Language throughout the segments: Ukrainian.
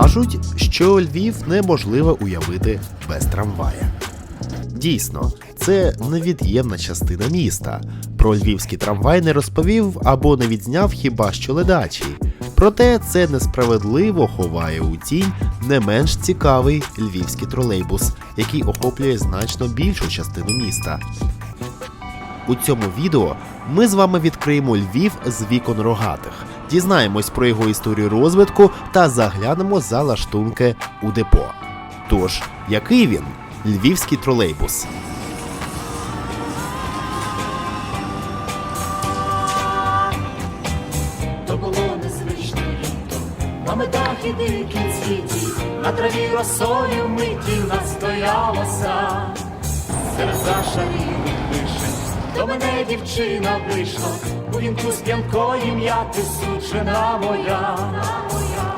Кажуть, що Львів неможливо уявити без трамвая. Дійсно, це невід'ємна частина міста. Про львівський трамвай не розповів або не відзняв хіба що ледачий. Проте це несправедливо ховає у тінь не менш цікавий львівський тролейбус, який охоплює значно більшу частину міста. У цьому відео ми з вами відкриємо Львів з вікон рогатих, дізнаємось про його історію розвитку та заглянемо за лаштунки у депо. Тож, який він? Львівський тролейбус. То було незвичне літо, на медах і дикій світі, на траві росою миті настоялося, серед вишень, до мене дівчина вийшла, у вінку з п'янкої м'яти сучена моя.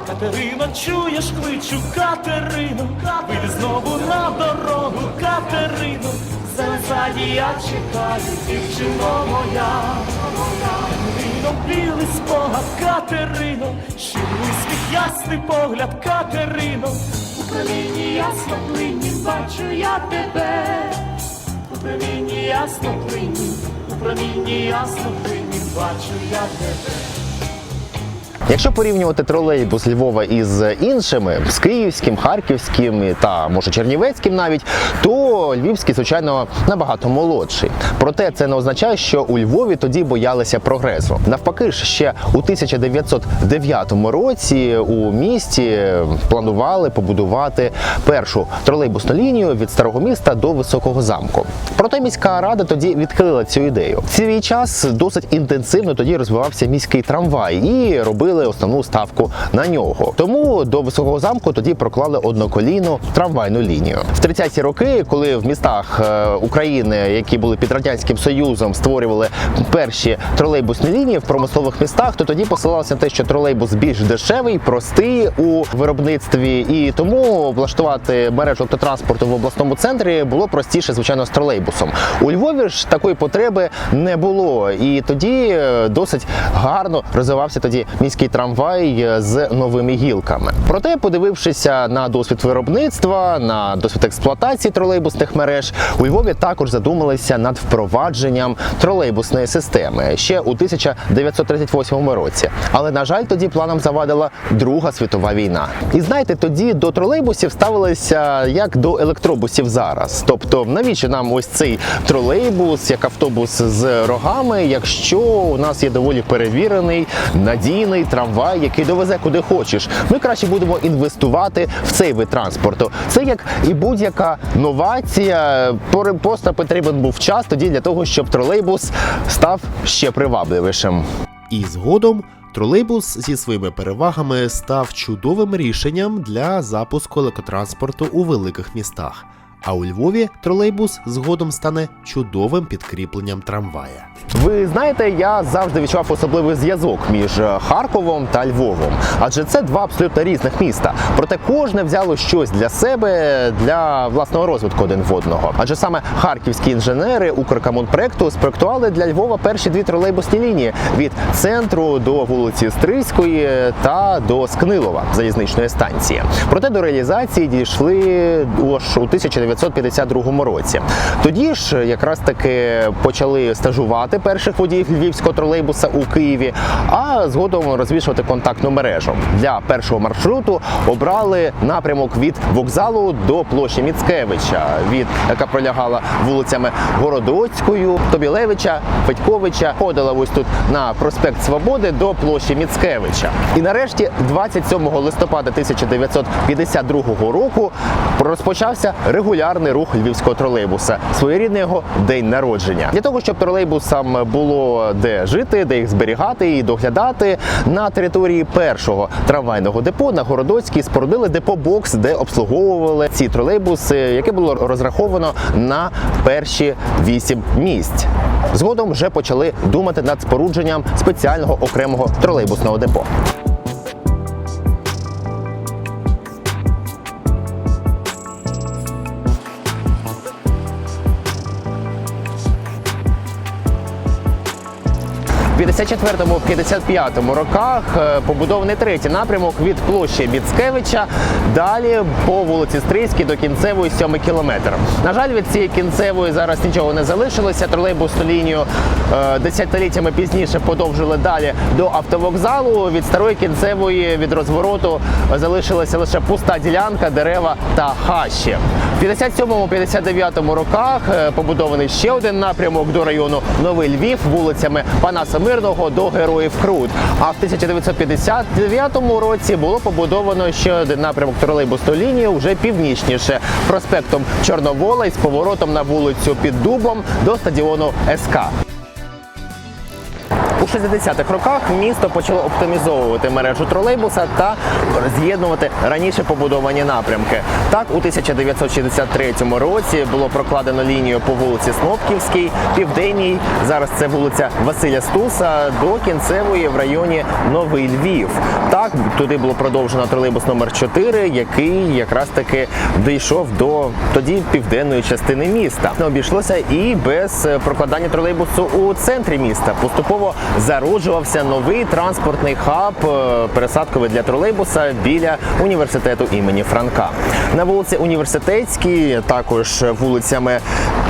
Катерино, чуєш, кличу Катерину, вийди знову на дорогу, Катерину, ззаді я чекаю, дівчино моя. Катерино, білий спогад, Катерино, щирий світ ясний погляд, Катерино, у промінні ясно плині, бачу я тебе, у промінні ясно плині, у промінні ясно плині, бачу я тебе. Якщо порівнювати тролейбус Львова із іншими, з київським, харківським та може чернівецьким навіть, то львівський, звичайно, набагато молодший. Проте це не означає, що у Львові тоді боялися прогресу. Навпаки ж, ще у 1909 році у місті планували побудувати першу тролейбусну лінію від старого міста до високого замку. Проте міська рада тоді відхилила цю ідею. Свій час досить інтенсивно тоді розвивався міський трамвай і робили основну ставку на нього. Тому до високого замку тоді проклали одноколійну трамвайну лінію. В 30-ті роки, коли в містах е, України, які були під радянським союзом, створювали перші тролейбусні лінії в промислових містах, то тоді посилалося на те, що тролейбус більш дешевий, простий у виробництві, і тому влаштувати мережу автотранспорту в обласному центрі було простіше, звичайно, з тролейбусом. У Львові ж такої потреби не було, і тоді е, досить гарно розвивався тоді міський трамвай е, з новими гілками. Проте, подивившися на досвід виробництва, на досвід експлуатації тролейбусних мереж, у Львові також задумалися над впровадженням тролейбусної системи ще у 1938 році. Але на жаль, тоді планам завадила Друга світова війна. І знаєте, тоді до тролейбусів ставилися як до електробусів зараз. Тобто, навіщо нам ось цей тролейбус, як автобус з рогами, якщо у нас є доволі перевірений, надійний трамвай, який довезе куди хочеш. Ми краще будемо інвестувати в цей вид транспорту. Це як і будь-яка новація. Просто потрібен був час тоді для того, щоб тролейбус став ще привабливішим. І згодом тролейбус зі своїми перевагами став чудовим рішенням для запуску електротранспорту у великих містах. А у Львові тролейбус згодом стане чудовим підкріпленням трамвая. Ви знаєте, я завжди відчував особливий зв'язок між е, Харковом та Львовом, адже це два абсолютно різних міста. Проте кожне взяло щось для себе для власного розвитку один в одного. Адже саме харківські інженери Укркомунпроекту спроектували для Львова перші дві тролейбусні лінії від центру до вулиці Стрийської та до Скнилова залізничної станції. Проте до реалізації дійшли аж у 1952 році. Тоді ж якраз таки почали стажувати перших водіїв львівського тролейбуса у Києві, а згодом розвішувати контактну мережу. Для першого маршруту обрали напрямок від вокзалу до площі Міцкевича, від яка пролягала вулицями Городоцькою, Тобілевича, Федьковича, ходила ось тут на проспект Свободи до площі Міцкевича. І нарешті, 27 листопада 1952 року, розпочався регулярний рух львівського тролейбуса, своєрідний його день народження. Для того, щоб тролейбусам було де жити, де їх зберігати і доглядати, на території першого трамвайного депо на Городоцькій спорудили депо-бокс, де обслуговували ці тролейбуси, яке було розраховано на перші вісім місць. Згодом вже почали думати над спорудженням спеціального окремого тролейбусного депо. 54-55 роках е, побудований третій напрямок від площі Міцкевича далі по вулиці Стрийській до кінцевої 7 кілометр. На жаль, від цієї кінцевої зараз нічого не залишилося. Тролейбусну лінію е, десятиліттями пізніше подовжили далі до автовокзалу. Від старої кінцевої від розвороту залишилася лише пуста ділянка, дерева та хащі. В 57-59 роках е, побудований ще один напрямок до району Новий Львів вулицями Панаса Мирного до Героїв Крут. А в 1959 році було побудовано ще один напрямок тролейбусної лінії вже північніше проспектом Чорновола із поворотом на вулицю під Дубом до стадіону СК. У 60-х роках місто почало оптимізовувати мережу тролейбуса та з'єднувати раніше побудовані напрямки. Так, у 1963 році було прокладено лінію по вулиці Снопківській, Південній. Зараз це вулиця Василя Стуса до кінцевої в районі Новий Львів. Так, туди було продовжено тролейбус номер 4 який якраз таки дійшов до тоді південної частини міста. Не обійшлося і без прокладання тролейбусу у центрі міста. Поступово зароджувався новий транспортний хаб е, пересадковий для тролейбуса біля університету імені Франка. На вулиці Університетській, також вулицями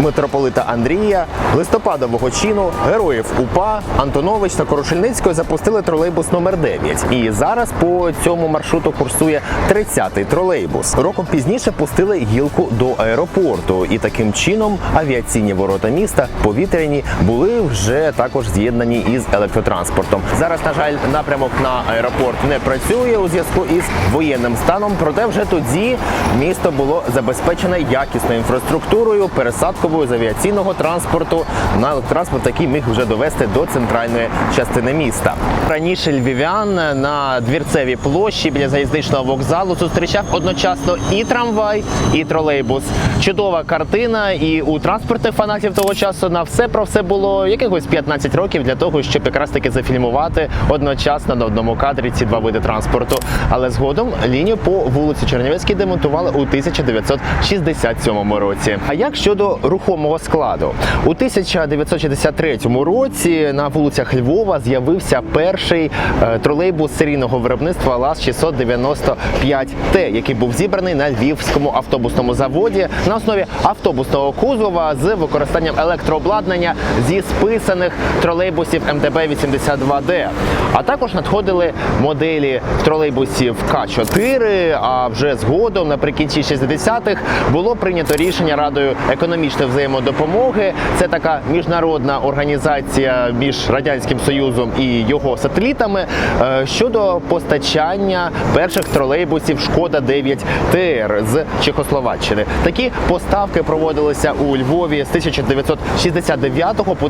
митрополита Андрія, листопадового чину, героїв УПА, Антонович та Корошельницької запустили тролейбус номер 9. І зараз по цьому маршруту курсує 30-й тролейбус. Роком пізніше пустили гілку до аеропорту, і таким чином авіаційні ворота міста повітряні були вже також з'єднані із електротранспортом. Зараз, на жаль, напрямок на аеропорт не працює у зв'язку із воєнним станом. Проте вже тоді місто було забезпечене якісною інфраструктурою, пересадковою з авіаційного транспорту на електротранспорт, який міг вже довести до центральної частини міста. Раніше львів'ян на двірцевій площі біля залізничного вокзалу зустрічав одночасно і трамвай, і тролейбус. Чудова картина, і у транспортних фанатів того часу на все про все було якихось 15 років для того, щоб якраз таки зафільмувати одночасно на одному кадрі ці два види транспорту. Але згодом лінію по вулиці Чернівецькій демонтували у 1967 році. А як щодо рухомого складу? У 1963 році на вулицях Львова з'явився перший е, тролейбус серійного виробництва ЛАЗ 695 Т, який був зібраний на Львівському автобусному заводі на основі автобусного кузова з використанням електрообладнання зі списаних тролейбусів МТБ 82Д. А також надходили моделі тролейбусів К4. А вже згодом, наприкінці 60-х, було прийнято рішення Радою економічної взаємодопомоги. Це така міжнародна організація між радянським союзом і його сателітами е, щодо постачання перших тролейбусів Шкода 9 ТР з Чехословаччини. Такі поставки проводилися у Львові з 1969 по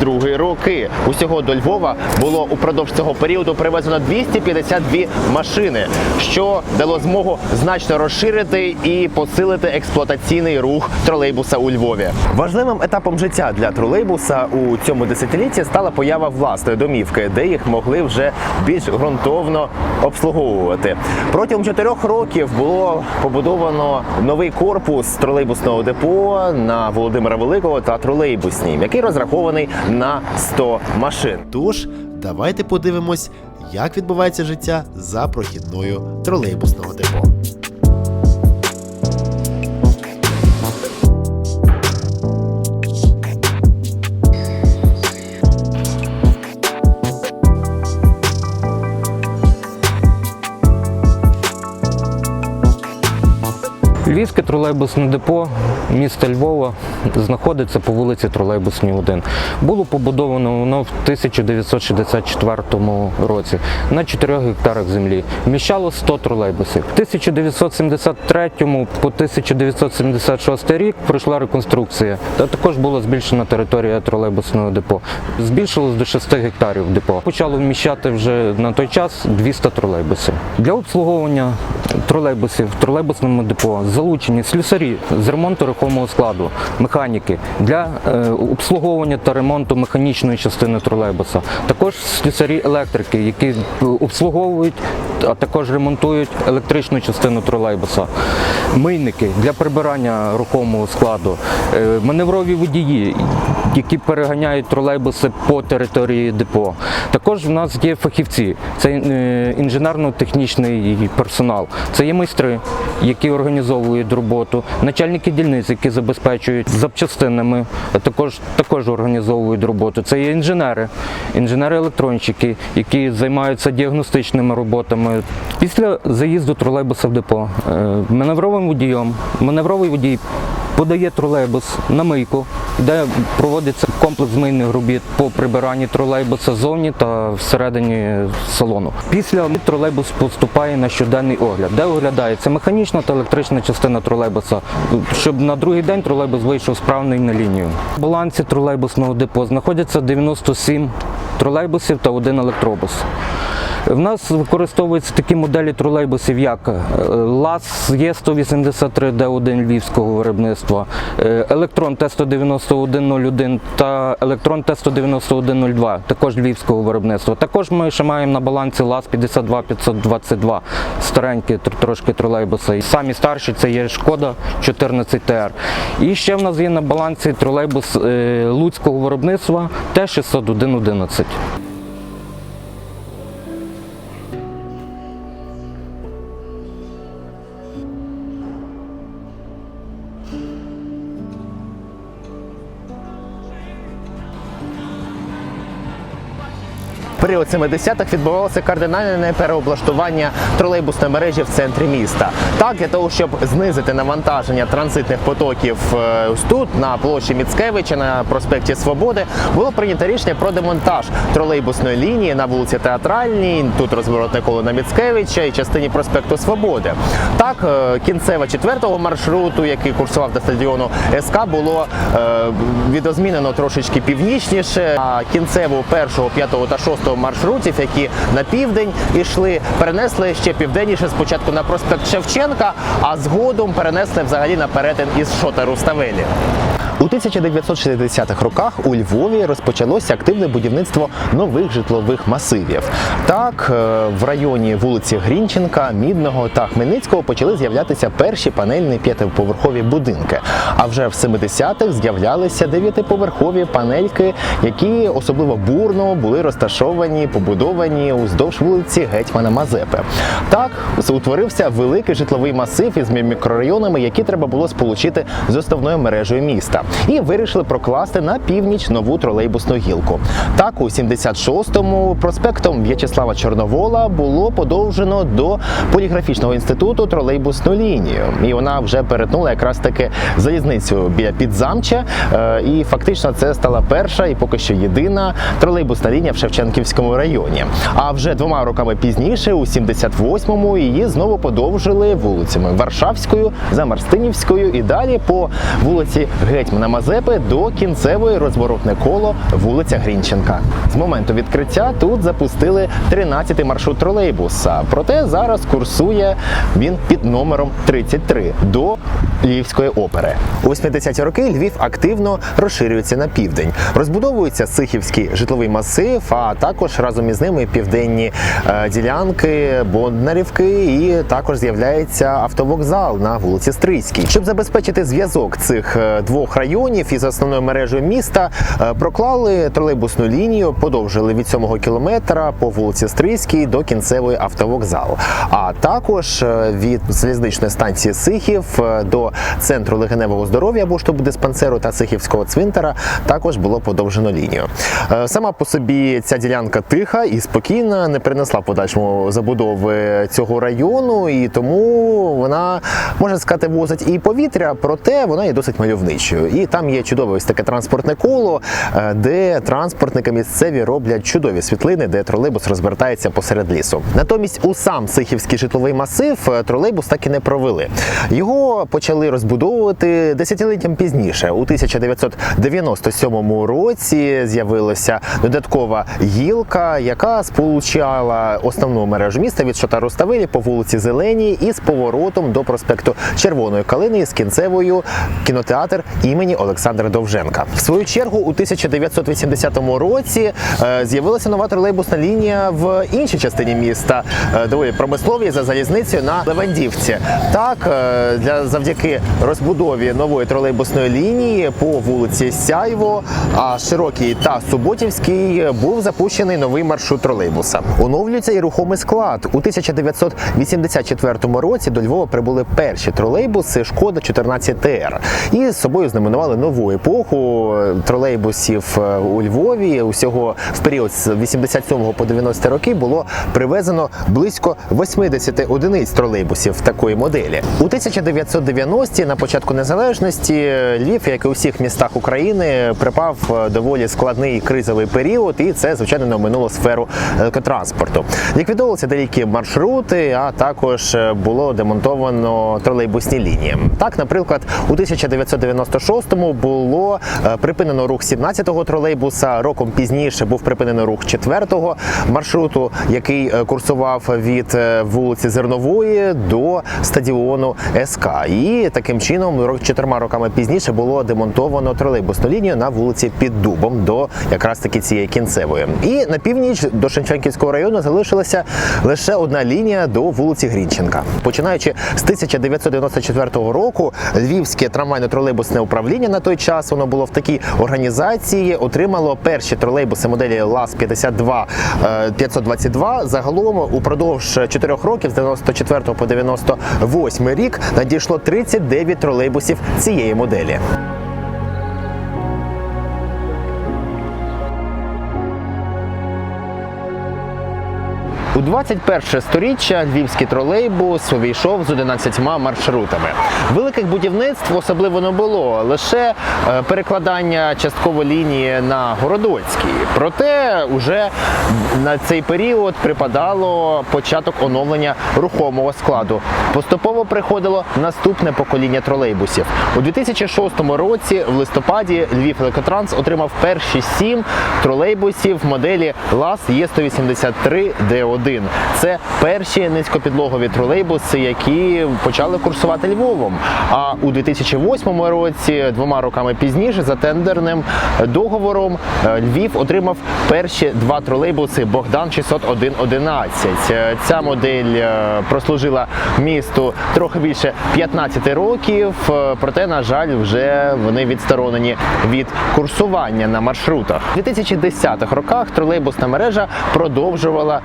1982 роки. Усього до Львова було упродовж цього періоду привезено 252 машини, що дало змогу значно розширити і посилити експлуатаційний рух тролейбуса у Львові. Важливим етапом життя для тролейбуса у цьому десятилітті стала поява власної домівки, де їх могли вже більш ґрунтовно обслуговувати. Протягом чотирьох років було побудовано новий корпус тролейбусного депо на Володимира Великого та тролейбусній, який розрахований на 100 машин. Тож, давайте подивимось, як відбувається життя за прохідною тролейбусного депо. Тролейбусне депо міста Львова знаходиться по вулиці Тролейбусній 1. Було побудовано воно в 1964 році на 4 гектарах землі. Вміщало 100 тролейбусів. В 1973 по 1976 рік пройшла реконструкція. Та також була збільшена територія тролейбусного депо. Збільшилось до 6 гектарів депо. Почало вміщати вже на той час 200 тролейбусів. Для обслуговування тролейбусів в тролейбусному депо залучені слюсарі з ремонту рухомого складу, механіки для е, обслуговування та ремонту механічної частини тролейбуса. Також слюсарі електрики, які е, обслуговують, а також ремонтують електричну частину тролейбуса. Мийники для прибирання рухомого складу, е, маневрові водії, які переганяють тролейбуси по території депо. Також в нас є фахівці, це е, інженерно-технічний персонал, це є майстри, які організовують роботу, начальники дільниць, які забезпечують запчастинами, також, також організовують роботу. Це є інженери, інженери-електронщики, які займаються діагностичними роботами. Після заїзду тролейбуса в депо е, маневровим водієм, маневровий водій подає тролейбус на мийку, де проводиться комплекс мийних робіт по прибиранні тролейбуса зовні та всередині салону. Після тролейбус поступає на щоденний огляд, де оглядається механічна та електрична частина тролейбуса, щоб на другий день тролейбус вийшов справний на лінію. В балансі тролейбусного депо знаходяться 97 тролейбусів та один електробус. В нас використовуються такі моделі тролейбусів, як ЛАЗ Є183 Д1 львівського виробництва, е, Електрон Т19101 та Електрон Т19102, також львівського виробництва. Також ми ще маємо на балансі ЛАЗ 52522, старенькі трошки тролейбуси. Самі старші це є Шкода 14 ТР. І ще в нас є на балансі тролейбус е, луцького виробництва Т60111. Період 70-х відбувалося кардинальне переоблаштування тролейбусної мережі в центрі міста. Так, для того, щоб знизити навантаження транзитних потоків е, ось тут, на площі Міцкевича, на проспекті Свободи, було прийнято рішення про демонтаж тролейбусної лінії на вулиці Театральній, тут розворотне коло на Міцкевича і частині проспекту Свободи. Так, е, кінцева четвертого маршруту, який курсував до стадіону СК, було е, відозмінено трошечки північніше. А кінцеву першого, п'ятого та шостого маршрутів, які на південь ішли, перенесли ще південніше спочатку на проспект Шевченка, а згодом перенесли взагалі на перетин із Шота Руставелі. У 1960-х роках у Львові розпочалося активне будівництво нових житлових масивів. Так, е, в районі вулиці Грінченка, Мідного та Хмельницького почали з'являтися перші панельні п'ятиповерхові будинки. А вже в 70-х з'являлися дев'ятиповерхові панельки, які особливо бурно були розташовані, побудовані уздовж вулиці Гетьмана Мазепи. Так утворився великий житловий масив із мікрорайонами, які треба було сполучити з основною мережею міста, і вирішили прокласти на північ нову тролейбусну гілку. Так, у 76-му проспектом В'ячеслава Чорновола було подовжено до поліграфічного інституту тролейбусну лінію, і вона вже перетнула якраз таки залізницю біля підзамча. Е, І фактично це стала перша і поки що єдина тролейбусна лінія в Шевченківському районі. А вже двома роками пізніше, у 78-му, її знову подовжили вулицями Варшавською, Замарстинівською і далі по вулиці Гетьмана Мазепи до кінцевої розворотне коло вулиця Грінченка. З моменту відкриття тут запустили 13-й маршрут тролейбуса. Проте зараз курсує він під номером 33 до Львівської опери. У 80-ті роки Львів активно розширюється на південь. Розбудовується Сихівський житловий масив, а також разом із ними південні е, ділянки Бондарівки, і також з'являється автовокзал на вулиці Стрийській. Щоб забезпечити зв'язок цих е, двох районів із основною мережею міста, е, проклали тролейбусну лінію, подовжили від 7 кілометра по вулиці Стрийській до кінцевої автовокзалу. А також е, від залізничної станції Сихів е, до центру легеневого здоров'я або штаб-диспансеру та Сихівського цвинтара також було подовжено лінію. Сама по собі ця ділянка тиха і спокійна, не принесла подальшому забудови цього району, і тому вона можна сказати возить і повітря, проте вона є досить мальовничою. І там є чудове ось таке транспортне коло, е, де транспортники місцеві роблять чудові світлини, де тролейбус розвертається посеред лісу. Натомість у сам Сихівський житловий масив е, тролейбус так і не провели. Його почали розбудовувати десятиліттям пізніше. У 1997 році з'явилася додаткова гілка, яка сполучала основну мережу міста від Шота Руставелі по вулиці Зеленій із поворотом до проспекту Червоної Калини з кінцевою кінотеатр імені імені Олександра Довженка. В свою чергу у 1980 році е, з'явилася нова тролейбусна лінія в іншій частині міста, е, доволі промисловій за залізницею на Левандівці. Так, е, для завдяки розбудові нової тролейбусної лінії по вулиці Сяйво, а широкій та Суботівській був запущений новий маршрут тролейбуса. Оновлюється і рухомий склад. У 1984 році до Львова прибули перші тролейбуси Шкода 14 ТР і з собою знаменували нову епоху тролейбусів е, у Львові. Усього в період з 87 по 90 роки було привезено близько 80 одиниць тролейбусів такої моделі. У 1990-ті, на початку незалежності, Львів, як і у всіх містах України, припав е, доволі складний кризовий період, і це звичайно не оминуло сферу електротранспорту. Ліквідовувалися деякі маршрути, а також е, було демонтовано тролейбусні лінії. Так, наприклад, у 1996-му було е, припинено рух 17-го тролейбуса. Роком пізніше був припинено рух 4-го маршруту, який е, курсував від е, вулиці Зернової до стадіону СК. І таким чином, чотирма роками пізніше було демонтовано тролейбусну лінію на вулиці Під Дубом до якраз таки цієї кінцевої. І на північ до Шевченківського району залишилася лише одна лінія до вулиці Грінченка. Починаючи з 1994 року, Львівське трамвайно-тролейбусне управління на той час воно було в такій організації, отримало перші тролейбуси моделі ЛАЗ 52 е, 522. Загалом упродовж 4 років з 94 по 98 рік надійшло 39 тролейбусів цієї моделі. У 21 сторіччя львівський тролейбус увійшов з 11 маршрутами. Великих будівництв особливо не було, лише е, перекладання частково лінії на Городоцький. Проте уже на цей період припадало початок оновлення рухомого складу. Поступово приходило наступне покоління тролейбусів. У 2006 році, в листопаді, Львів Електротранс отримав перші сім тролейбусів моделі ЛАЗ Є183 Д1. Це перші низькопідлогові тролейбуси, які почали курсувати Львовом. А у 2008 році, двома роками пізніше, за тендерним договором, е, Львів отримав перші два тролейбуси Богдан 60111. Е, Ця модель е, прослужила місту трохи більше 15 років, проте, на жаль, вже вони відсторонені від курсування на маршрутах. У 2010-х роках тролейбусна мережа продовжувала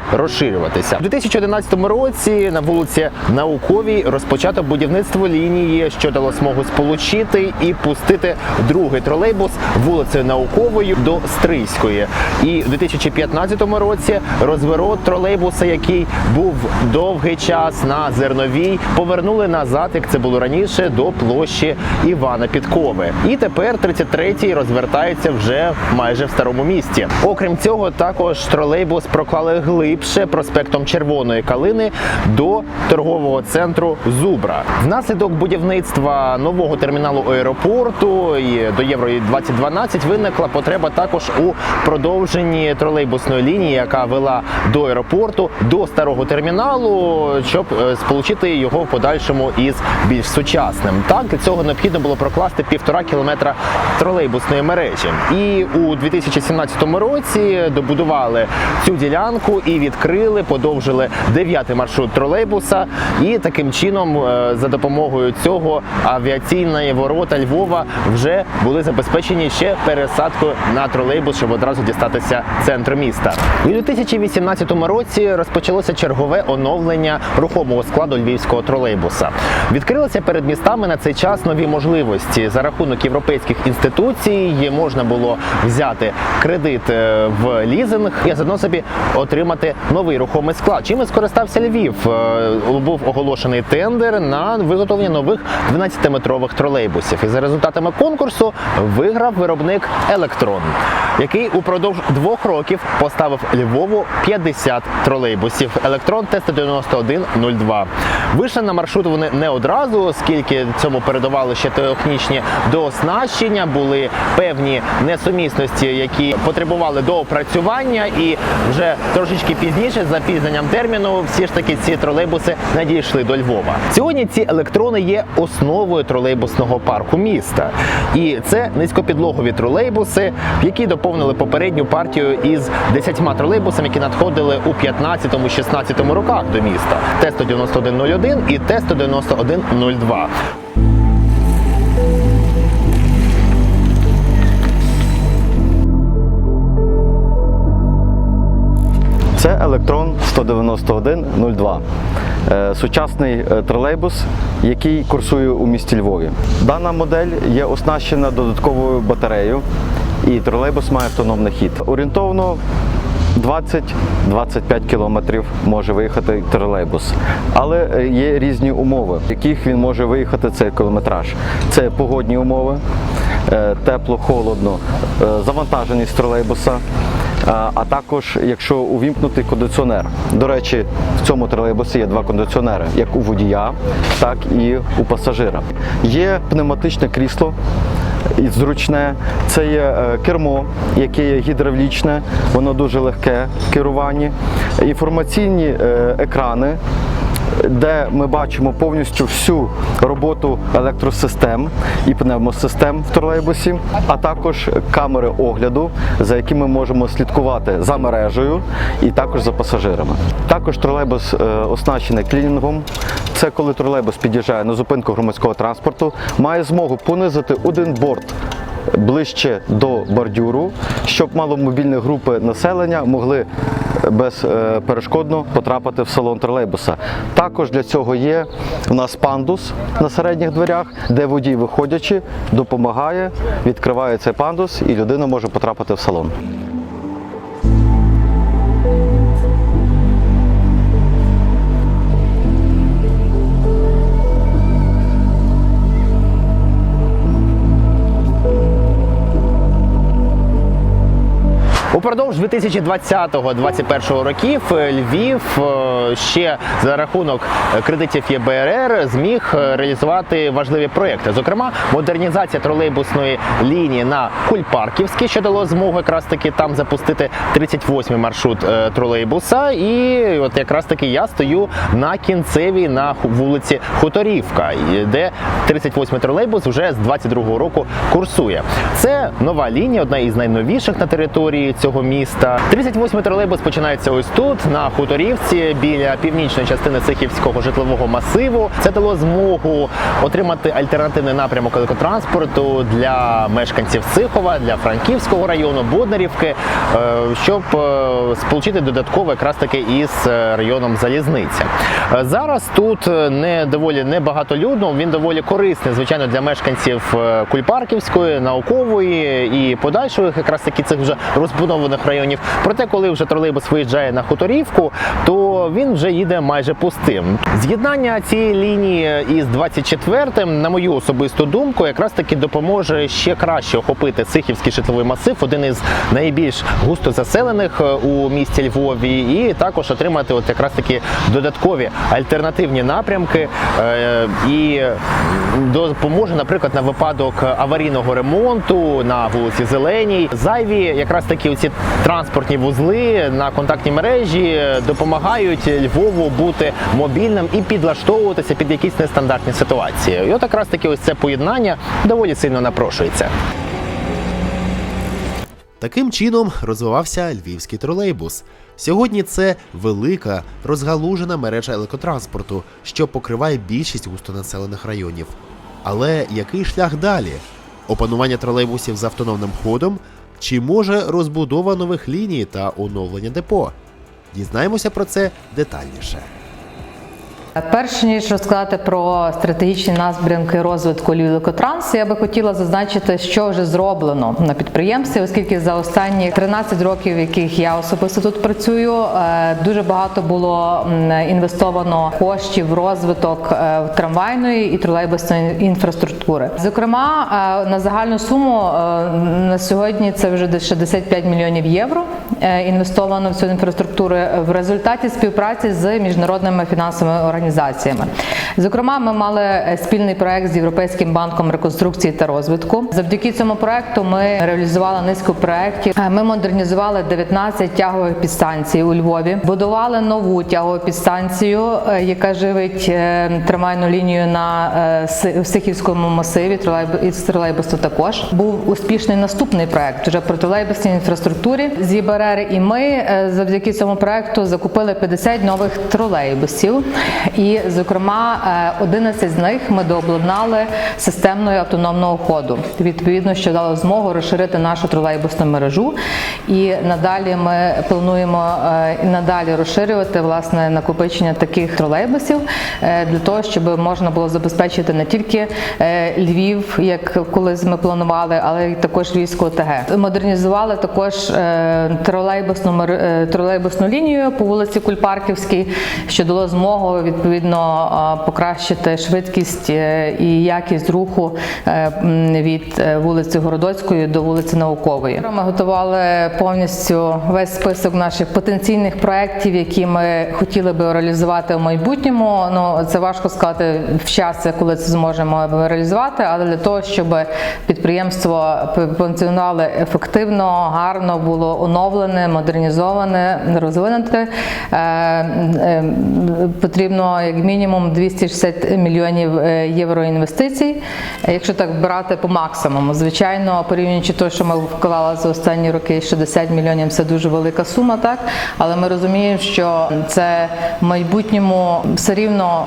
розширюватися. У 2011 році на вулиці Науковій розпочато будівництво лінії, що дало змогу сполучити і пустити другий тролейбус вулицею Науковою до Стрийської. І у 2015 році розворот тролейбуса, який був довгий час на зерновій, повернули назад, як це було раніше, до площі Івана Підкови. І тепер 33-й розвертається вже майже в старому місті. Окрім цього, також тролейбус проклали глибше проспектом Червоної Калини до торгового центру Зубра. Внаслідок будівництва нового терміналу аеропорту і до Євро 2012 виникла потреба також у продовженні тролейбусної лінії, яка вела до аеропорту до старого терміналу, щоб е, сполучити його в подальшому із більш сучасним. Так для цього необхідно було прокласти півтора кілометра тролейбусної мережі. І у 2017 році добудували цю ділянку і відкрили, подовжили дев'ятий маршрут тролейбуса. І таким чином, е, за допомогою цього авіаційні ворота Львова вже були забезпечені ще пересадкою на тролейбус, щоб одразу дістатися центру міста. У 2018 році розпочалося чергове оновлення рухомого складу львівського тролейбуса. Відкрилися перед містами на цей час нові можливості за рахунок європейських інституцій. Можна було взяти кредит е, в лізинг і заодно собі отримати новий рухомий склад. Чим скористався Львів? Е, Був оголошений тендер на виготовлення нових 12-метрових тролейбусів. І за результатами конкурсу виграв виробник Електрон, який упродовж двох років поставив Львову 50 тролейбусів. Електрон Т-191-02. Вийшли на маршрут вони не одразу, оскільки цьому передавали ще технічні дооснащення, були певні несумісності, які потребували доопрацювання, і вже трошечки пізніше, з запізненням терміну всі ж таки ці тролейбуси надійшли до Львова. Сьогодні ці електрони є основою тролейбусного парку міста. І це низькопідлогові тролейбуси, які доповнили попередню партію із 10 тролейбусами, які надходили у 15-16 роках до міста. Т-19101 і Т-19102. Це електрон 19102. Е, Сучасний е, тролейбус, який курсує у місті Львові. Дана модель є оснащена додатковою батареєю, і тролейбус має автономний хід. Орієнтовно 20-25 кілометрів може виїхати тролейбус. Але е, є різні умови, в яких він може виїхати цей кілометраж. Це погодні умови, тепло, холодно, завантаженість тролейбуса. А також якщо увімкнути кондиціонер. До речі, в цьому тролейбусі є два кондиціонери, як у водія, так і у пасажира. Є пневматичне крісло. І зручне, це є е, кермо, яке є гідравлічне, воно дуже легке в керуванні. Інформаційні е, екрани, де ми бачимо повністю всю роботу електросистем і пневмосистем в тролейбусі, а також камери огляду, за якими ми можемо слідкувати за мережею і також за пасажирами. Також тролейбус е, оснащений клінінгом. Це коли тролейбус під'їжджає на зупинку громадського транспорту, має змогу понизити один борт ближче до бордюру, щоб маломобільні групи населення могли безперешкодно потрапити в салон тролейбуса. Також для цього є у нас пандус на середніх дверях, де водій, виходячи, допомагає, відкриває цей пандус, і людина може потрапити в салон. Упродовж 2020-2021 років е, Львів е, ще за рахунок е, кредитів ЄБРР зміг реалізувати важливі проекти. Зокрема, модернізація тролейбусної лінії на Кульпарківській, що дало змогу якраз таки там запустити 38-й маршрут тролейбуса. І от якраз таки я стою на кінцевій на вулиці Хуторівка, де 38-й тролейбус вже з 22-го року курсує. Це нова лінія, одна із найновіших на території цього міста. 38-й тролейбус починається ось тут, на Хуторівці, біля північної частини Сихівського житлового масиву. Це дало змогу отримати альтернативний напрямок електротранспорту для мешканців Сихова, для Франківського району, Боднарівки, е, щоб е, сполучити додатково якраз таки із е, районом Залізниця. Зараз тут не доволі небагатолюдно, він доволі корисний, звичайно, для мешканців Кульпарківської, наукової і подальших якраз таки цих вже розбудованих районів. Проте, коли вже тролейбус виїжджає на хуторівку, то він вже їде майже пустим. З'єднання цієї лінії із 24-м, на мою особисту думку, якраз таки допоможе ще краще охопити Сихівський житловий масив, один із найбільш густо заселених е, у місті Львові, і також отримати от якраз таки додаткові альтернативні напрямки е, і допоможе, наприклад, на випадок аварійного ремонту на вулиці Зеленій. Зайві якраз таки ці транспортні вузли на контактній мережі допомагають Львову бути мобільним і підлаштовуватися під якісь нестандартні ситуації. І от якраз таки ось це поєднання доволі сильно напрошується. Таким чином розвивався львівський тролейбус. Сьогодні це велика розгалужена мережа електротранспорту, що покриває більшість густонаселених районів. Але який шлях далі? Опанування тролейбусів з автономним ходом чи може розбудова нових ліній та оновлення депо? Дізнаємося про це детальніше. Перш ніж розказати про стратегічні напрямки розвитку Львівекотранс, я би хотіла зазначити, що вже зроблено на підприємстві, оскільки за останні 13 років, яких я особисто тут працюю, е, дуже багато було інвестовано коштів в розвиток е, трамвайної і тролейбусної інфраструктури. Зокрема, е, на загальну суму на сьогодні це вже десь 65 мільйонів євро інвестовано в цю інфраструктуру в результаті співпраці з міжнародними фінансовими організаціями організаціями. Зокрема, ми мали е, спільний проект з Європейським банком реконструкції та розвитку. Завдяки цьому проекту ми реалізували низку проєктів. Е, Ми модернізували 19 тягових підстанцій у Львові, будували нову тягову підстанцію, е, яка живить трамвайну лінію на Сихівському масиві. і з тролейбусу також був успішний наступний проект вже про тролейбусній інфраструктурі з ЄБРР. І ми завдяки цьому проекту закупили 50 нових тролейбусів. І, зокрема, е, 11 з них ми дообладнали системною автономного ходу. Відповідно, що дало змогу розширити нашу тролейбусну мережу. І надалі ми плануємо е, і надалі розширювати власне накопичення таких тролейбусів е, для того, щоб можна було забезпечити не тільки е, Львів, як колись ми планували, але й також Львівську ОТГ. Модернізували також е, тролейбусну е, тролейбусну лінію по вулиці Кульпарківській, що дало змогу відповідно покращити швидкість е, і якість руху е, від е, вулиці Городоцької до вулиці Наукової. Ми готували повністю весь список наших потенційних проєктів, які ми хотіли би реалізувати в майбутньому. Ну це важко сказати в час, коли це зможемо реалізувати, але для того, щоб підприємство функціонувало ефективно, гарно було оновлене, модернізоване, розвинуте, е, як мінімум 260 мільйонів е, євро інвестицій. Якщо так брати по максимуму, звичайно, порівнюючи те, що ми вклали за останні роки 60 мільйонів, це дуже велика сума, так але ми розуміємо, що це в майбутньому все рівно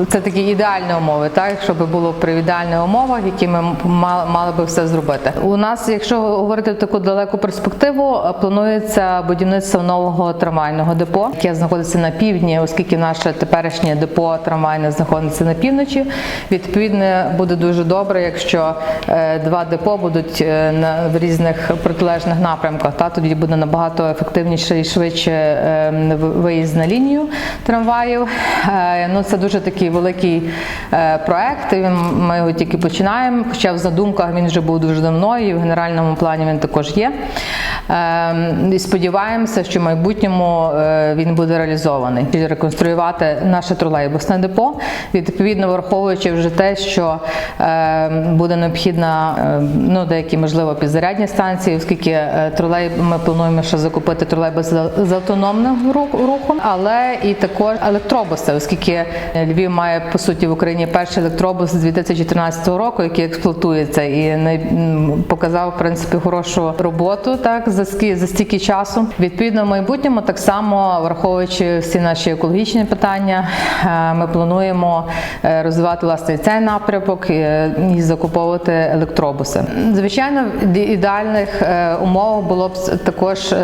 е, це такі ідеальні умови, так щоб було при ідеальних умовах, які ми мали, би все зробити. У нас, якщо говорити в таку далеку перспективу, е, планується будівництво нового трамвайного депо, яке знаходиться на півдні, оскільки наше теперішнє депо трамвайне знаходиться на півночі. Відповідно, буде дуже добре, якщо е, два депо будуть е, на в різних протилежних напрямках. Та тоді буде набагато ефективніше і швидше е, виїзд на лінію трамваїв. Е, Ну це дуже такий великий проект. Ми його тільки починаємо. Хоча в задумках він вже був дуже давно, і в генеральному плані він також є. Е, І сподіваємося, що в майбутньому він буде реалізований. І Наше тролейбусне депо, відповідно враховуючи вже те, що е, буде необхідна е, ну, деякі можливо підзарядні станції, оскільки е, тролей ми плануємо ще закупити тролейбус з автономним рухом, але і також електробуси, оскільки Львів має по суті в Україні перший електробус з 2014 року, який експлуатується і не показав в принципі хорошу роботу так за стільки часу. Відповідно, в майбутньому так само враховуючи всі наші екологічні питання, е, ми плануємо е, розвивати власне цей напрямок е, і закуповувати електробуси. Звичайно, в ідеальних умовах було б також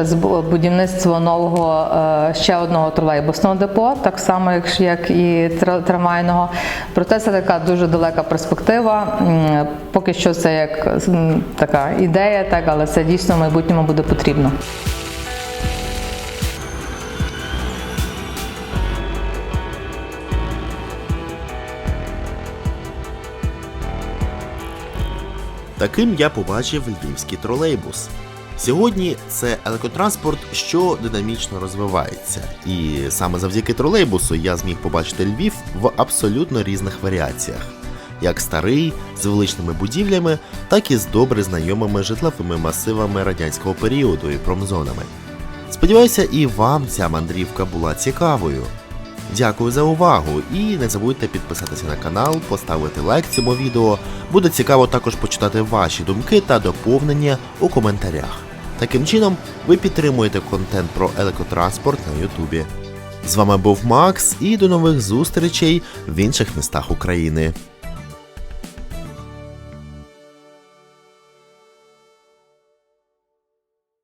будівництво нового ще одного тролейбусного депо, так само як, і тра- трамвайного. Проте це така дуже далека перспектива. Поки що це як така ідея, так але це дійсно в майбутньому буде потрібно. Таким я побачив львівський тролейбус. Сьогодні це електротранспорт, що динамічно розвивається, і саме завдяки тролейбусу я зміг побачити Львів в абсолютно різних варіаціях, як старий з величними будівлями, так і з добре знайомими житловими масивами радянського періоду і промзонами. Сподіваюся, і вам ця мандрівка була цікавою. Дякую за увагу і не забудьте підписатися на канал, поставити лайк цьому відео. Буде цікаво також почитати ваші думки та доповнення у коментарях. Таким чином, ви підтримуєте контент про електротранспорт на Ютубі. З вами був Макс і до нових зустрічей в інших містах України.